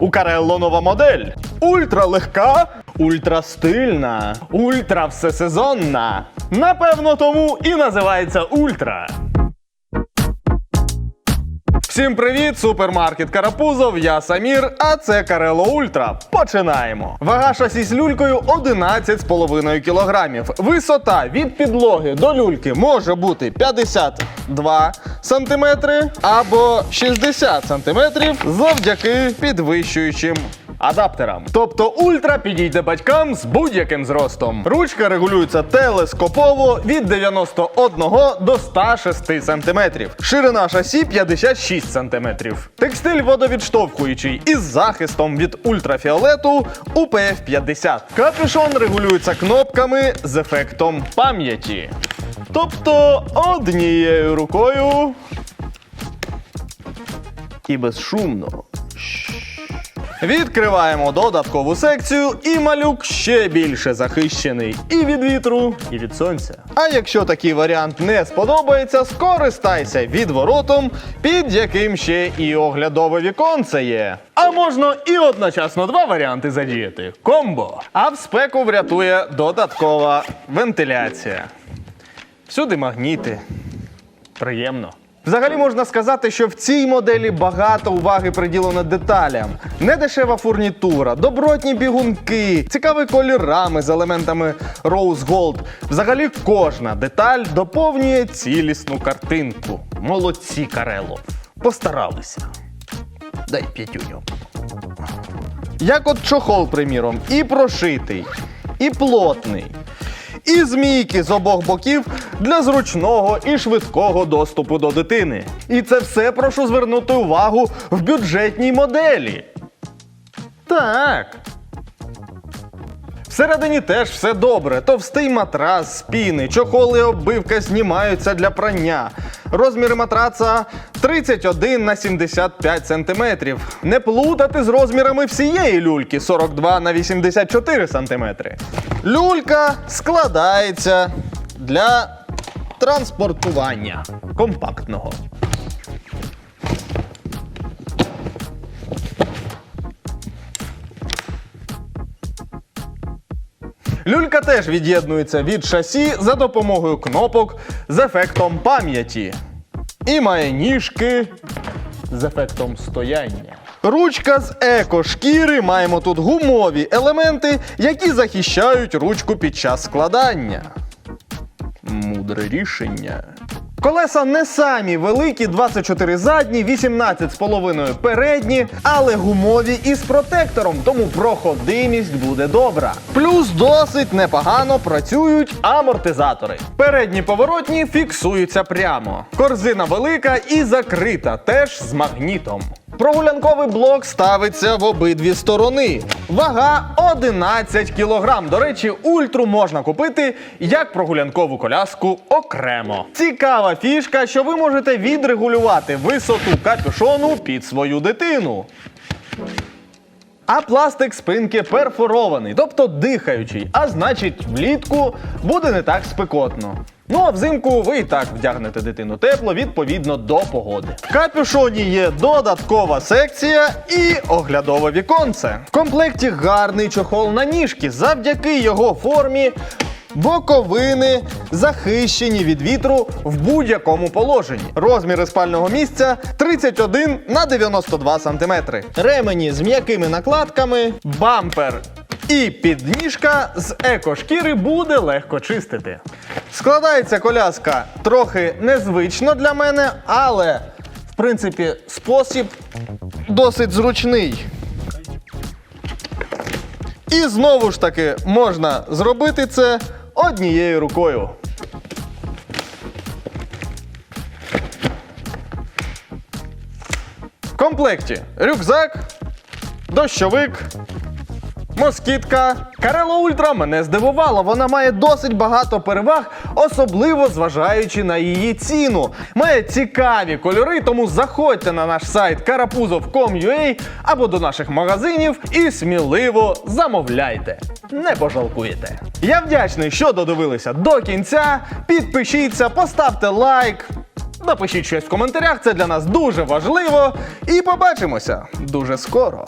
У Карелло нова модель. Ультралегка, ультрастильна, ультра всесезонна. Напевно, тому і називається Ультра. Всім привіт, супермаркет Карапузов, я Самір, а це Карело Ультра. Починаємо. Вага шасі з люлькою 11,5 кг. Висота від підлоги до люльки може бути 52 см або 60 см завдяки підвищуючим адаптерам. Тобто ультра підійде батькам з будь-яким зростом. Ручка регулюється телескопово від 91 до 106 см. Ширина шасі 56 см. Текстиль водовідштовхуючий із захистом від ультрафіолету UPF 50. Капюшон регулюється кнопками з ефектом пам'яті. Тобто однією рукою і безшумно. Відкриваємо додаткову секцію, і малюк ще більше захищений і від вітру, і від сонця. А якщо такий варіант не сподобається, скористайся відворотом, під яким ще і оглядове віконце є. А можна і одночасно два варіанти задіяти. Комбо. А в спеку врятує додаткова вентиляція. Всюди магніти. Приємно. Взагалі можна сказати, що в цій моделі багато уваги приділено деталям. Недешева фурнітура, добротні бігунки, цікаві колір рами з елементами Rose Gold. Взагалі кожна деталь доповнює цілісну картинку. Молодці, Карело. Постаралися. Дай п'ятюню. Як от чохол, приміром, і прошитий, і плотний. І змійки з обох боків для зручного і швидкого доступу до дитини. І це все прошу звернути увагу в бюджетній моделі. Так. Всередині теж все добре. Товстий матрас, спіни, чохоли оббивка знімаються для прання. Розміри матраца 31 на 75 см. Не плутати з розмірами всієї люльки 42 на 84 см. Люлька складається для транспортування компактного. Люлька теж від'єднується від шасі за допомогою кнопок з ефектом пам'яті. І має ніжки з ефектом стояння. Ручка з еко-шкіри маємо тут гумові елементи, які захищають ручку під час складання. Мудре рішення. Колеса не самі великі, 24 задні, 18,5 передні, але гумові із протектором, тому проходимість буде добра. Плюс досить непогано працюють амортизатори. Передні поворотні фіксуються прямо. Корзина велика і закрита, теж з магнітом. Прогулянковий блок ставиться в обидві сторони. Вага 11 кг. До речі, ультру можна купити як прогулянкову коляску окремо. Цікава фішка, що ви можете відрегулювати висоту капюшону під свою дитину. А пластик спинки перфорований, тобто дихаючий, а значить, влітку буде не так спекотно. Ну а взимку ви і так вдягнете дитину тепло відповідно до погоди. В капюшоні є додаткова секція і оглядове віконце. В комплекті гарний чохол на ніжки завдяки його формі. Боковини захищені від вітру в будь-якому положенні. Розміри спального місця 31 на 92 см. Ремені з м'якими накладками, бампер і підніжка з еко-шкіри буде легко чистити. Складається коляска трохи незвично для мене, але в принципі спосіб досить зручний. І знову ж таки можна зробити це однією рукою. В комплекті рюкзак, дощовик, москітка. Карело Ультра мене здивувала. Вона має досить багато переваг, особливо зважаючи на її ціну. Має цікаві кольори, тому заходьте на наш сайт karapuzov.com.ua або до наших магазинів і сміливо замовляйте. Не пожалкуєте. Я вдячний, що додивилися до кінця. Підпишіться, поставте лайк. Напишіть щось в коментарях, це для нас дуже важливо. І побачимося дуже скоро.